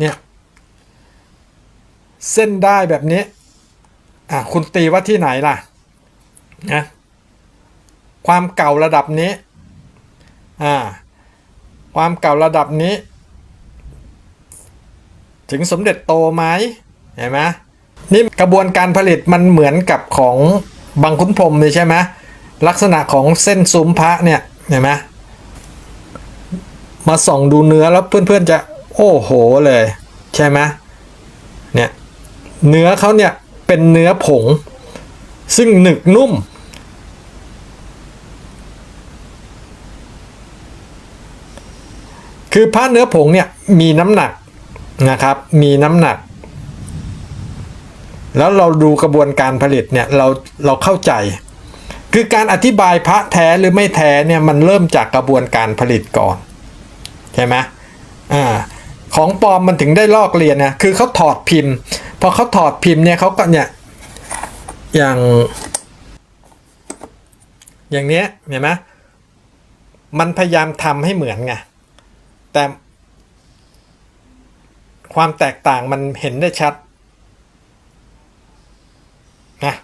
เนี่ยเส้นได้แบบนี้อะคุณตีว่าที่ไหนล่ะนะความเก่าระดับนี้อ่าความเก่าระดับนี้ ถึงสมเด็จโตไหมเห็นไหมนี่กระบวนการผลิตมันเหมือนกับของบางขุนพรมเลยใช่ไหมลักษณะของเส้นซุ้มพระเนี่ยเห็นไหมมาส่องดูเนื้อแล้วเพื่อนๆจะ โอ้โหเลย ใช่ไหมเนี่ยเนื้อเขาเนี่ยเป็นเนื้อผง ซึ่งหนึกนุ่ม คือผ้าเนื้อผงเนี่ยมีน้ำหนักนะครับ มีน้ำหนัก แล้วเราดูกระบวนการผลิตเนี่ยเราเราเข้าใจ คือการอธิบายพระแท้หรือไม่แท้เนี่ยมันเริ่มจากกระบวนการผลิตก่อน ใช่ไหมอ่า ของปลอมมันถึงได้ลอกเรียนนะคือเขาถอดพิมพ์พอเขาถอดพิมพ์เนี่ยเขาก็เนี่ยอย่าง อย่างเนี้ยเห็นไหมมันพยายามทำให้เหมือนไงแต่ ความแตกต่างมันเห็นได้ชัดนะ